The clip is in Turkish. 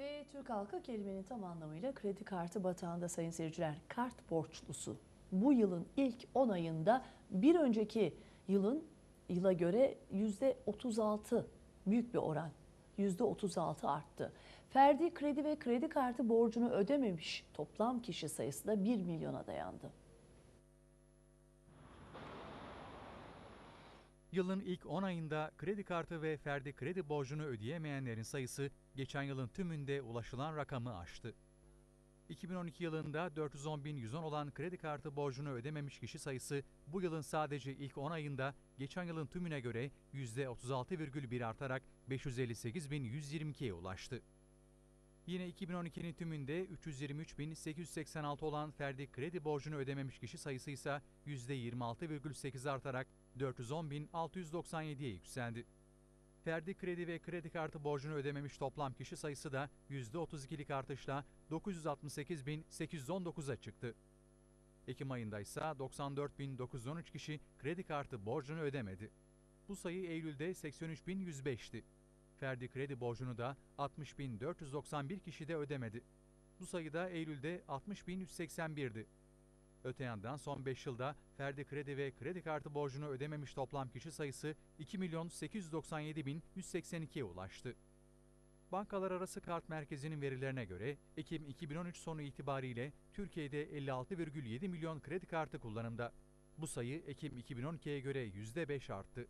Ve Türk halkı kelimenin tam anlamıyla kredi kartı batağında sayın seyirciler. Kart borçlusu bu yılın ilk 10 ayında bir önceki yılın yıla göre %36 büyük bir oran. %36 arttı. Ferdi kredi ve kredi kartı borcunu ödememiş toplam kişi sayısı da 1 milyona dayandı. Yılın ilk 10 ayında kredi kartı ve ferdi kredi borcunu ödeyemeyenlerin sayısı geçen yılın tümünde ulaşılan rakamı aştı. 2012 yılında 410.110 olan kredi kartı borcunu ödememiş kişi sayısı bu yılın sadece ilk 10 ayında geçen yılın tümüne göre %36,1 artarak 558.122'ye ulaştı. Yine 2012'nin tümünde 323.886 olan ferdi kredi borcunu ödememiş kişi sayısı ise %26,8 artarak 410.697'ye yükseldi. Ferdi kredi ve kredi kartı borcunu ödememiş toplam kişi sayısı da %32'lik artışla 968.819'a çıktı. Ekim ayında ise 94.913 kişi kredi kartı borcunu ödemedi. Bu sayı Eylül'de 83.105'ti. Ferdi kredi borcunu da 60.491 kişi de ödemedi. Bu sayı da Eylül'de 60.181'di. Öte yandan son 5 yılda ferdi kredi ve kredi kartı borcunu ödememiş toplam kişi sayısı 2.897.182'ye ulaştı. Bankalar Arası Kart Merkezi'nin verilerine göre Ekim 2013 sonu itibariyle Türkiye'de 56,7 milyon kredi kartı kullanımda. Bu sayı Ekim 2012'ye göre %5 arttı.